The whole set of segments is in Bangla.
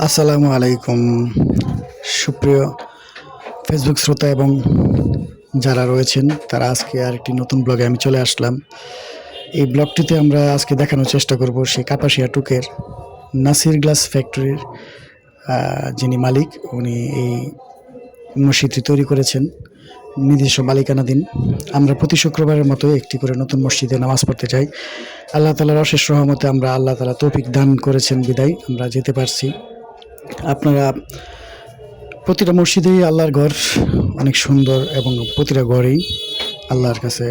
আসসালামু আলাইকুম। সুপ্রিয় ফেসবুক শ্রোতা এবং যারা রয়েছেন, তারা আজকে আর একটি নতুন ব্লগে আমি চলে আসলাম। এই ব্লগটিতে আমরা আজকে দেখানোর চেষ্টা করব সেই কাপাসিয়া টুকের নাসির গ্লাস ফ্যাক্টরির যিনি মালিক, উনি এই মসজিদটি তৈরি করেছেন নিজস্ব মালিকানাধীন। আমরা প্রতি শুক্রবারের মতো একটি করে নতুন মসজিদে নামাজ পড়তে যাই। আল্লাহ তালার অশেষ রহমতে আমরা আল্লাহ তালা তৌফিক দান করেছেন, বিদায়। আমরা যেতে পারছি। আপনারা প্রতিটা মসজিদেই আল্লাহর ঘর অনেক সুন্দর এবং প্রতিটা ঘরেই আল্লাহর কাছে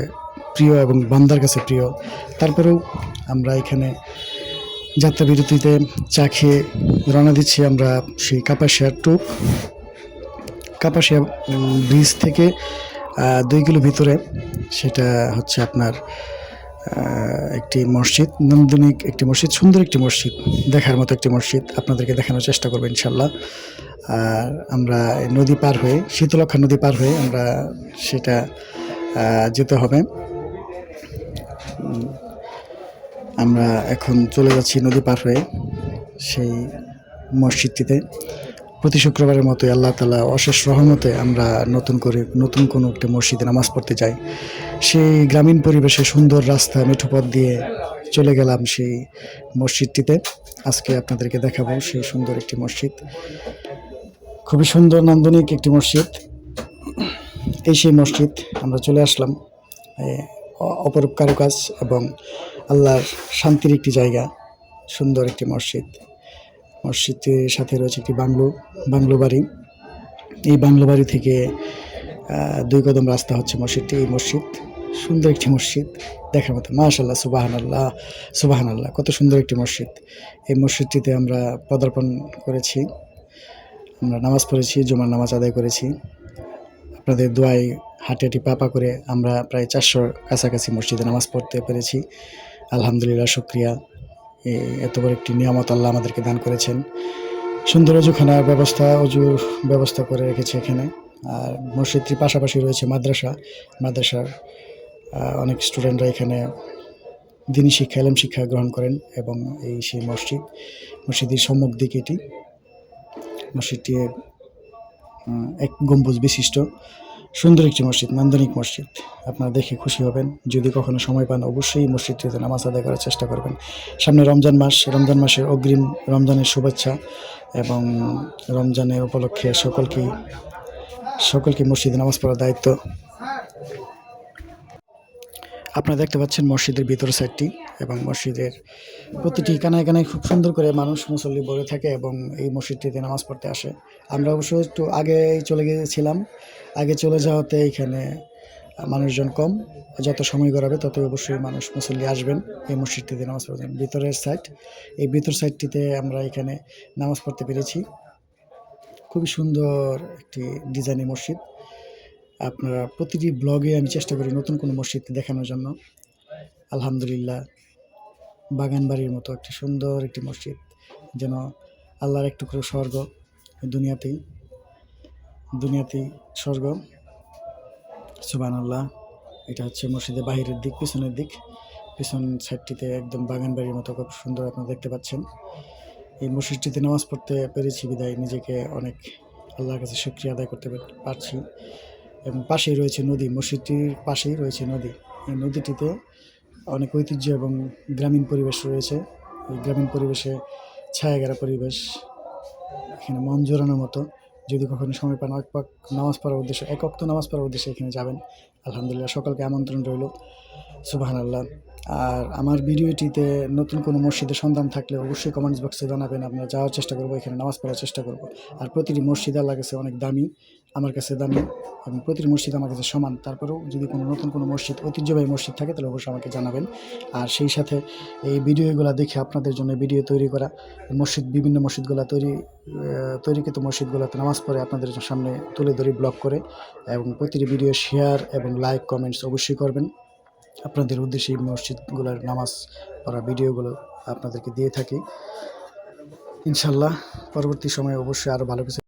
প্রিয় এবং বান্দার কাছে প্রিয়। তারপরেও আমরা এখানে যাত্রা বিরতিতে চা খেয়ে রওনা দিচ্ছি আমরা সেই কাপাসিয়ার টুপ। কাপাসিয়া ব্রিজ থেকে দুই কিলো ভিতরে। সেটা হচ্ছে আপনার একটি মসজিদ, নন্দনিক একটি মসজিদ, সুন্দর একটি মসজিদ, দেখার মতো একটি মসজিদ আপনাদেরকে দেখানোর চেষ্টা করব ইনশাল্লাহ। আর আমরা নদী পার হয়ে শীতলক্ষা নদী পার হয়ে আমরা সেটা যেতে হবে। আমরা এখন চলে যাচ্ছি নদী পার হয়ে সেই মসজিদটিতে। প্রতি শুক্রবারের মতোই আল্লাহ তালা অশেষ রহমতে আমরা নতুন করে নতুন কোনো একটা মসজিদে নামাজ পড়তে যাই। সেই গ্রামীণ পরিবেশে সুন্দর রাস্তা, মেঠো পথ দিয়ে চলে গেলাম সেই মসজিদটিতে। আজকে আপনাদেরকে দেখাবো সেই সুন্দর একটি মসজিদ। খুবই সুন্দর, নান্দনিক একটি মসজিদ। এই সেই মসজিদ আমরা চলে আসলাম অপরূপ কারুকাজ এবং আল্লাহর শান্তির একটি জায়গা, সুন্দর একটি মসজিদ। মসজিদটির সাথে রয়েছে একটি বাংলো বাংলো বাড়ি। এই বাংলো বাড়ি থেকে দুই কদম রাস্তা হচ্ছে মসজিদটি, এই মসজিদ। সুন্দর একটি মসজিদ, দেখার মতো। মাশাল্লাহ সুবাহান আল্লাহ সুবাহান আল্লাহ কত সুন্দর একটি মসজিদ। এই মসজিদটিতে আমরা পদার্পণ করেছি, আমরা নামাজ পড়েছি, জুমার নামাজ আদায় করেছি। আপনাদের দোয়ায় হাঁটি হাঁটি পাপা করে আমরা প্রায় চারশোর কাছাকাছি মসজিদে নামাজ পড়তে পেরেছি। আলহামদুলিল্লাহ, শুক্রিয়া। এত বড় একটি নিয়ামত আল্লাহ আমাদেরকে দান করেছেন। সুন্দর অজুখানার ব্যবস্থা অজু ব্যবস্থা করে রেখেছে এখানে। আর মসজিদটির পাশাপাশি রয়েছে মাদ্রাসা। মাদ্রাসার অনেক স্টুডেন্টরা এখানে দিনী শিক্ষা, এলম শিক্ষা গ্রহণ করেন এবং এই সেই মসজিদ, মসজিদের সম্মুখ দিকে এটি। মসজিদটি এক গম্বুজ বিশিষ্ট। সুন্দর একটি মসজিদ, নান্দনিক মসজিদ। আপনারা দেখে খুশি হবেন। যদি কখনো সময় পান, অবশ্যই মসজিদটিতে নামাজ আদায় করার চেষ্টা করবেন। সামনে রমজান মাস, রমজান মাসের অগ্রিম রমজানের শুভেচ্ছা এবং রমজানের উপলক্ষে সকলকেই, সকলকে মসজিদে নামাজ পড়ার দায়িত্ব। আপনারা দেখতে পাচ্ছেন মসজিদের ভিতর সাইডটি এবং মসজিদের প্রতিটি কানায় কানায় খুব সুন্দর করে মানুষ মুসল্লি বলে থাকে এবং এই মসজিদটিতে নামাজ পড়তে আসে। আমরা অবশ্য একটু আগে চলে গিয়েছিলাম। আগে চলে যাওয়াতে এখানে মানুষজন কম, যত সময় গড়াবে ততই অবশ্যই মানুষ মুসল্লি আসবেন এই মসজিদটিতে নামাজ পড়বেন ভিতরের সাইড এই ভিতর সাইডটিতে আমরা এখানে নামাজ পড়তে পেরেছি। খুবই সুন্দর একটি ডিজাইনের মসজিদ। আপনারা প্রতিটি ব্লগে আমি চেষ্টা করি নতুন কোনো মসজিদ দেখানোর জন্য। আলহামদুলিল্লাহ। বাগান বাড়ির মতো একটি সুন্দর একটি মসজিদ, যেন আল্লাহর এক টুকরো স্বর্গ দুনিয়াতেই দুনিয়াতেই স্বর্গ। সুবান আল্লাহ এটা হচ্ছে মসজিদের বাহিরের দিক, পিছনের দিক। পিছন সাইডটিতে একদম বাগান বাড়ির মতো খুব সুন্দর আপনারা দেখতে পাচ্ছেন। এই মসজিদটিতে নামাজ পড়তে পেরেছি, বিদায়। নিজেকে অনেক আল্লাহর কাছে শুক্রিয়া আদায় করতে পারছি। এবং পাশেই রয়েছে নদী, মসজিদটির পাশেই রয়েছে নদী। এই নদীটিতে অনেক ঐতিহ্য এবং গ্রামীণ পরিবেশ রয়েছে। এই গ্রামীণ পরিবেশে ছায়াগারা পরিবেশ, এখানে মন জোরানোর মতো। যদি কখনো সময় পান এক পাক নামাজ পড়ার উদ্দেশ্যে, এক অক্ত নামাজ পড়ার উদ্দেশ্যে এখানে যাবেন। আলহামদুলিল্লাহ, সকলকে আমন্ত্রণ রইল। সুবাহান আল্লাহ আর আমার ভিডিওটিতে নতুন কোনো মসজিদের সন্ধান থাকলে অবশ্যই কমেন্টস বক্সে জানাবেন। আমরা যাওয়ার চেষ্টা করব, এখানে নামাজ পড়ার চেষ্টা করব। আর প্রতিটি মসজিদ আল্লাহ কাছে অনেক দামি, আমার কাছে দামি এবং প্রতিটি মসজিদ আমার কাছে সমান। তারপরেও যদি কোনো নতুন কোনো মসজিদ, ঐতিহ্যবাহী মসজিদ থাকে, তাহলে অবশ্যই আমাকে জানাবেন। আর সেই সাথে এই ভিডিওগুলো দেখে আপনাদের জন্য ভিডিও তৈরি করা, মসজিদ, বিভিন্ন মসজিদগুলো তৈরি তৈরিকৃত মসজিদগুলোতে নামাজ পড়ে আপনাদের সামনে তুলে ধরি ব্লগ করে। এবং প্রতিটি ভিডিও শেয়ার এবং লাইক কমেন্টস অবশ্যই করবেন। আপনাদের উদ্দেশ্যে মসজিদগুলোর নামাজ পড়া ভিডিওগুলো আপনাদেরকে দিয়ে থাকি। ইনশাল্লাহ পরবর্তী সময়ে অবশ্যই আরও ভালো কিছু